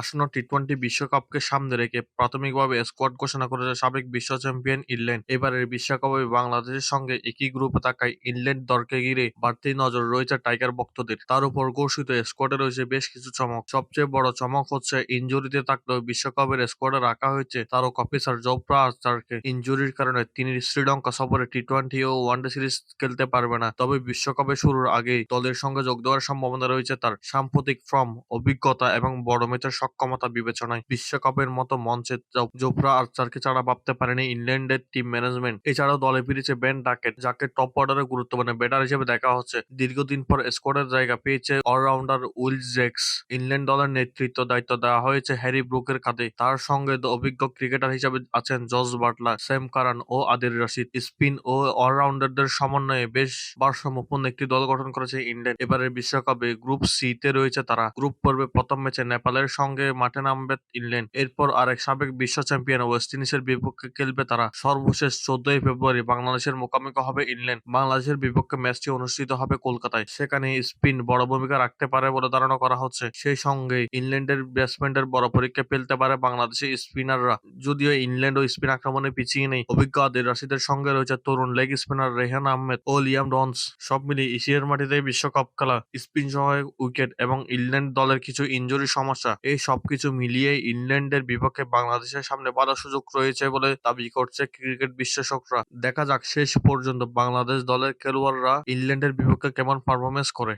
আসন্ন টি-টোয়েন্টি বিশ্বকাপকে সামনে রেখে প্রাথমিকভাবে স্কোয়াড ঘোষণা করেছে সাবেক বিশ্ব চ্যাম্পিয়ন ইংল্যান্ড। এবারের বিশ্বকাপে বাংলাদেশের সঙ্গে একই গ্রুপে থাকায় ইংল্যান্ড দলকে ঘিরে বাড়তি নজর রয়েছে টাইগার ভক্তদের। তার উপর ঘোষিত স্কোয়াডে রয়েছে বেশ কিছু চমক। সবচেয়ে বড় চমক হচ্ছে ইনজুরিতে থাকলেও বিশ্বকাপের স্কোয়াডে রাখা হয়েছে তারকা পেসার জোফরা আর্চারকে ইনজুরির কারণে তিনি শ্রীলঙ্কা সফরে টি টোয়েন্টি ও ওয়ানডে সিরিজ খেলতে পারবে না। তবে বিশ্বকাপে শুরুর আগেই দলের সঙ্গে যোগ দেওয়ার সম্ভাবনা রয়েছে তার সাম্প্রতিক ফর্ম, অভিজ্ঞতা এবং বড় ম্যাচের সক্ষমতা বিবেচনায় বিশ্বকাপের মতো মঞ্চে জোফরা আর্চারকে ছাড়া ভাবতে পারেনি ইংল্যান্ডের টিম ম্যানেজমেন্ট। এছাড়াও দলে ফিরেছে বেন ডাকেট, যাকে টপ অর্ডারে গুরুত্বপূর্ণ ব্যাটার হিসেবে দেখা হচ্ছে। দীর্ঘদিন পর স্কোয়াডের জায়গা পেয়েছে অলরাউন্ডার উইল জেক্স। ইংল্যান্ড দলের নেতৃত্ব দায়িত্ব দেওয়া হয়েছে হ্যারি ব্রুকের কাঁধে তার সঙ্গে অভিজ্ঞ ক্রিকেটার হিসেবে আছেন জর্জ বাটলার সেম কারান ও আদির রশিদ। স্পিন ও অলরাউন্ডারদের সমন্বয়ে বেশ ভারসাম্যপূর্ণ একটি দল গঠন করেছে ইংল্যান্ড। এবারের বিশ্বকাপে গ্রুপ সি তে রয়েছে তারা। গ্রুপ পর্বে প্রথম ম্যাচে নেপালের সঙ্গে মাঠে নামবে ইংল্যান্ড। এরপর আরেক সাবেক বিশ্ব চ্যাম্পিয়ন ওয়েস্ট ইন্ডিজের বিপক্ষে খেলবে তারা। সর্বশেষ চোদ্দই ফেব্রুয়ারি বাংলাদেশের মুখোমুখি হবে ইংল্যান্ড। বাংলাদেশের বিপক্ষে ম্যাচটি অনুষ্ঠিত হবে কলকাতায়। সেখানে স্পিন বড় ভূমিকা রাখতে পারে বলে ধারণা করা হচ্ছে। সেই সঙ্গে ইংল্যান্ডের ব্যাটসম্যানদের বড় পরীক্ষা ফেলতে পারে বাংলাদেশের স্পিনাররা। যদিও ইংল্যান্ড ও স্পিন আক্রমণে পিছিয়ে নেই, অভিজ্ঞ আদির রাশিদের সঙ্গে রয়েছে তরুণ লেগ স্পিনার রেহান আহমেদ ও লিয়াম ডনস সব মিলিয়ে এশিয়ার মাটিতে বিশ্বকাপ খেলা স্পিন সহায়ক উইকেট এবং ইংল্যান্ড দলের কিছু ইনজুরি সমস্যা, এই সবকিছু মিলিয়ে ইংল্যান্ডের বিপক্ষে বাংলাদেশের সামনে বাধা সুযোগ রয়েছে বলে দাবি করছে ক্রিকেট বিশ্লেষকরা। দেখা যাক শেষ পর্যন্ত বাংলাদেশ দলের খেলোয়াড়রা ইংল্যান্ডের বিপক্ষে কেমন পারফরমেন্স করে।